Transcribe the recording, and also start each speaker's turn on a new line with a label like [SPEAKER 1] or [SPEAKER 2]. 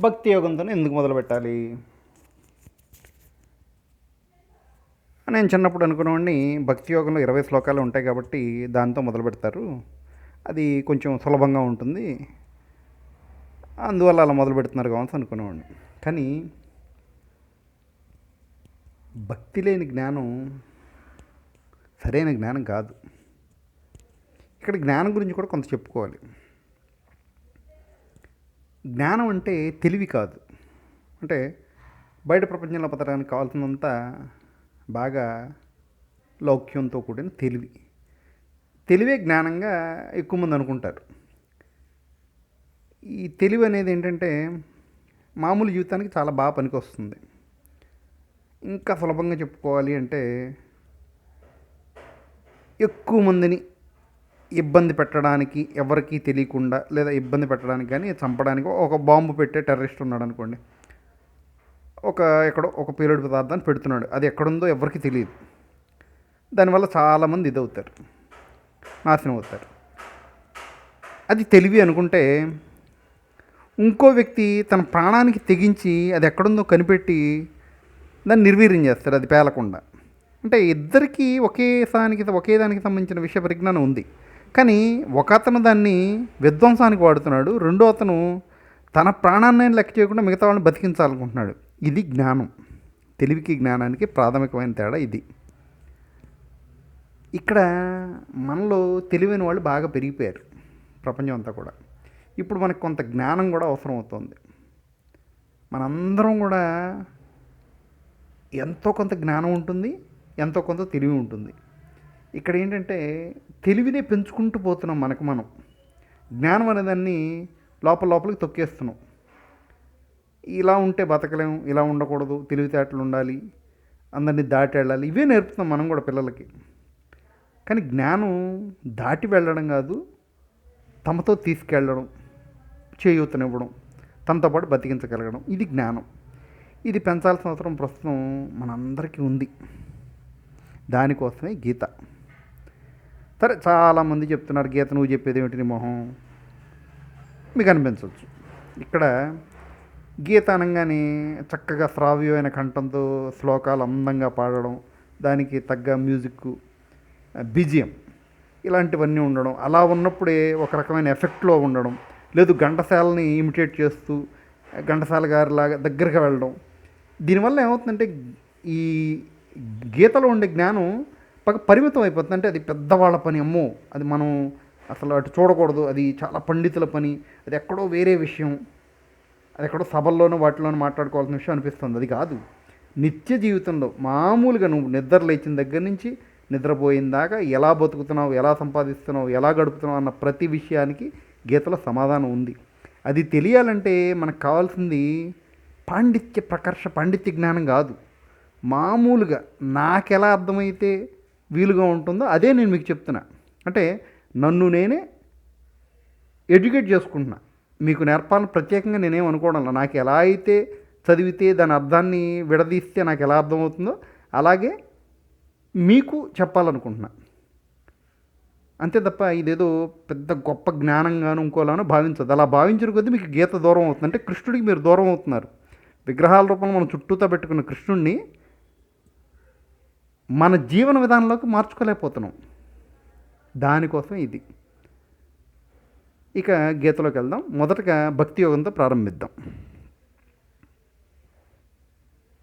[SPEAKER 1] భక్తి యోగంతో ఎందుకు మొదలు పెట్టాలి నేను చిన్నప్పుడు అనుకునేవాడిని. భక్తి యోగంలో ఇరవై శ్లోకాలు ఉంటాయి కాబట్టి దాంతో మొదలు పెడతారు అది కొంచెం సులభంగా ఉంటుంది. అందువల్ల అలా మొదలు పెడుతున్నారు కావచ్చు అనుకునేవాడిని. కానీ భక్తి లేని జ్ఞానం సరైన జ్ఞానం కాదు. ఇక్కడ జ్ఞానం గురించి కూడా కొంత చెప్పుకోవాలి. జ్ఞానం అంటే తెలివి కాదు. అంటే బయట ప్రపంచంలో పదడానికి కావాల్సినంత బాగా లౌక్యంతో కూడిన తెలివి. తెలివే జ్ఞానంగా ఎక్కువ మంది అనుకుంటారు. ఈ తెలివి అనేది ఏంటంటే మామూలు జీవితానికి చాలా బాగా పనికొస్తుంది. ఇంకా సులభంగా చెప్పుకోవాలి అంటే ఎక్కువ మందిని ఇబ్బంది పెట్టడానికి ఎవరికీ తెలియకుండా లేదా ఇబ్బంది పెట్టడానికి కానీ చంపడానికి ఒక బాంబు పెట్టే టెర్రరిస్ట్ ఉన్నాడు అనుకోండి. ఒక ఎక్కడో ఒక పీరియడ్ పదార్థాన్ని పెడుతున్నాడు. అది ఎక్కడుందో ఎవరికి తెలియదు. దానివల్ల చాలామంది ఇదవుతారు. నాశనం అవుతారు. అది తెలివి అనుకుంటే ఇంకో వ్యక్తి తన ప్రాణానికి తెగించి అది ఎక్కడుందో కనిపెట్టి దాన్ని నిర్వీర్యం చేస్తారు. అది పేలకుండా. అంటే ఇద్దరికీ ఒకే దానికి ఒకే దానికి సంబంధించిన విషయ పరిజ్ఞానం ఉంది. కానీ ఒక అతను దాన్ని విధ్వంసానికి వాడుతున్నాడు రెండో అతను తన ప్రాణాన్ని లెక్క చేయకుండా మిగతా వాళ్ళని బతికించాలనుకుంటున్నాడు. ఇది జ్ఞానం. తెలివికి జ్ఞానానికి ప్రాథమికమైన తేడా ఇది. ఇక్కడ మనలో తెలివైన వాళ్ళు బాగా పెరిగిపోయారు ప్రపంచం అంతా కూడా. ఇప్పుడు మనకు కొంత జ్ఞానం కూడా అవసరం అవుతుంది మనందరం కూడా ఎంతో కొంత జ్ఞానం ఉంటుంది ఎంతో కొంత తెలివి ఉంటుంది. ఇక్కడ ఏంటంటే తెలివినే పెంచుకుంటూ పోతున్నాం మనకు మనం. జ్ఞానం అనేదాన్ని లోపల లోపలికి తొక్కేస్తున్నాం. ఇలా ఉంటే బతకలేం ఇలా ఉండకూడదు తెలివితేటలు ఉండాలి అందరినీ దాటి వెళ్ళాలి ఇవే నేర్పుతున్నాం మనం కూడా పిల్లలకి. కానీ జ్ఞానం దాటి వెళ్ళడం కాదు తమతో తీసుకెళ్ళడం చేయూతనివ్వడం తనతో పాటు బతికించగలగడం ఇది జ్ఞానం. ఇది పెంచాల్సిన అవసరం ప్రస్తుతం మనందరికీ ఉంది. దానికోసమే గీత. సరే చాలామంది చెప్తున్నారు గీత నువ్వు చెప్పేది ఏమిటి మొహం? మీకు అనిపించవచ్చు. ఇక్కడ గీత అనగానే చక్కగా శ్రావ్యమైన కంఠంతో శ్లోకాలు అందంగా పాడడం దానికి తగ్గ మ్యూజిక్ బీజియం ఇలాంటివన్నీ ఉండడం అలా ఉన్నప్పుడే ఒక రకమైన ఎఫెక్ట్లో ఉండడం లేదు ఘంటసాలని ఇమిటేట్ చేస్తూ ఘంటసాల గారిలాగా దగ్గరగా వెళ్ళడం. దీనివల్ల ఏమవుతుందంటే ఈ గీతలో ఉండే జ్ఞానం పరిమితం అయిపోతుంది. అంటే అది పెద్దవాళ్ళ పని అమ్మో! అది మనం అసలు అటు చూడకూడదు. అది చాలా పండితుల పని. అది ఎక్కడో వేరే విషయం. అది ఎక్కడో సభల్లోనూ వాటిలోనూ మాట్లాడుకోవాల్సిన విషయం అనిపిస్తుంది. అది కాదు. నిత్య జీవితంలో మామూలుగా నువ్వు నిద్ర లేచిన దగ్గర నుంచి నిద్రపోయిన దాకా ఎలా బతుకుతున్నావు ఎలా సంపాదిస్తున్నావు ఎలా గడుపుతున్నావు అన్న ప్రతి విషయానికి గీతలో సమాధానం ఉంది. అది తెలియాలంటే మనకు కావాల్సింది పాండిత్య ప్రకర్ష పాండిత్య జ్ఞానం కాదు. మామూలుగా నాకెలా అర్థమైతే వీలుగా ఉంటుందో అదే నేను మీకు చెప్తున్నా. అంటే నన్ను నేనే ఎడ్యుకేట్ చేసుకుంటున్నా. మీకు నేర్పాలని ప్రత్యేకంగా నేనేం అనుకోవడం నాకు ఎలా అయితే చదివితే దాని అర్థాన్ని విడదీస్తే నాకు ఎలా అర్థమవుతుందో అలాగే మీకు చెప్పాలనుకుంటున్నా. అంతే తప్ప ఇదేదో పెద్ద గొప్ప జ్ఞానంగాను ఇంకోలానో భావించదు అలా భావించిన కొద్దీ మీకు గీత దూరం అవుతుంది. అంటే కృష్ణుడికి మీరు దూరం అవుతున్నారు. విగ్రహాల రూపంలో మనం చుట్టూతో పెట్టుకున్న కృష్ణుడిని మన జీవన విధానంలోకి మార్చుకోలేకపోతున్నాం. దానికోసం ఇది. ఇక గీతలోకి వెళ్దాం. మొదటగా భక్తి యోగంతో ప్రారంభిద్దాం.